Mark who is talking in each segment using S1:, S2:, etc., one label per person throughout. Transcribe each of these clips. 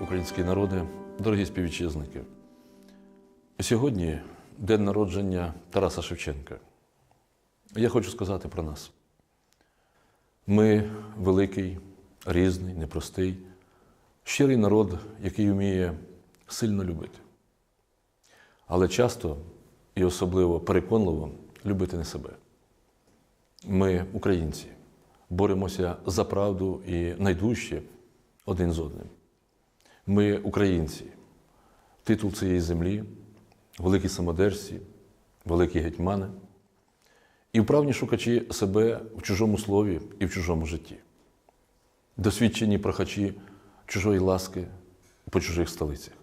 S1: український народи, дорогі співвітчизники. Сьогодні день народження Тараса Шевченка. Я хочу сказати про нас. Ми великий, різний, непростий, щирий народ, який вміє сильно любити. Але часто і особливо переконливо любити не себе. Ми, українці, боремося за правду і найдужче один з одним. Ми українці, титул цієї землі, великі самодержці, великі гетьмани і вправні шукачі себе в чужому слові і в чужому житті, досвідчені прохачі чужої ласки по чужих столицях.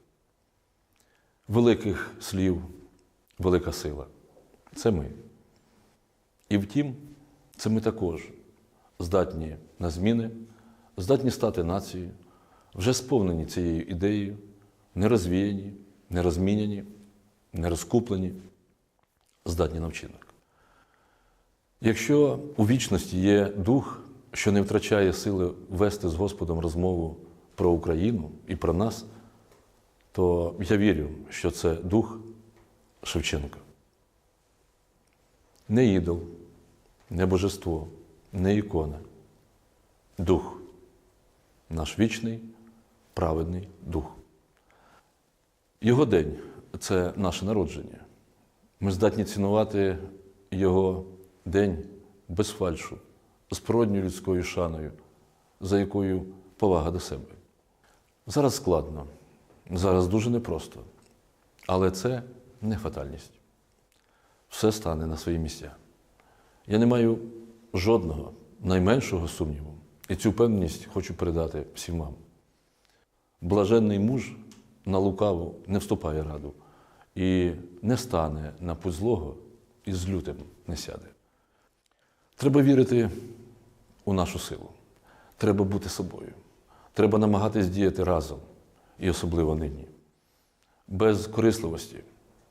S1: Великих слів, велика сила це ми. І втім, це ми також здатні на зміни, здатні стати нацією, вже сповнені цією ідеєю, не розвіяні, не розміняні, не розкуплені, здатні на вчинок. Якщо у вічності є дух, що не втрачає сили вести з Господом розмову про Україну і про нас, то я вірю, що це дух Шевченка. Не ідол, не божество, не ікона. Дух. Наш вічний, праведний дух. Його день це наше народження. Ми здатні цінувати його день без фальшу, з природньою людською шаною, за якою повага до себе. Зараз складно, зараз дуже непросто, але це не фатальність. Все стане на свої місця. Я не маю жодного найменшого сумніву, і цю певність хочу передати всім вам. Блаженний муж на лукаву не вступає раду і не стане на путь і з лютим не сяде. Треба вірити у нашу силу. Треба бути собою. Треба намагатись діяти разом, і особливо нині. Без корисливості,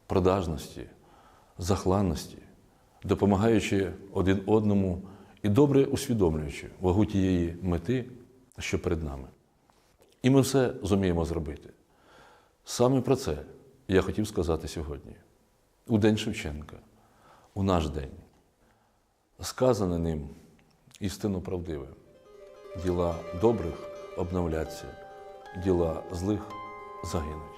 S1: продажності, захланності, допомагаючи один одному і добре усвідомлюючи вагу тієї мети, що перед нами. І ми все зуміємо зробити. Саме про це я хотів сказати сьогодні, у День Шевченка, у наш день. Сказане ним істинно правдиве. Діла добрих обновляться, діла злих загинуть.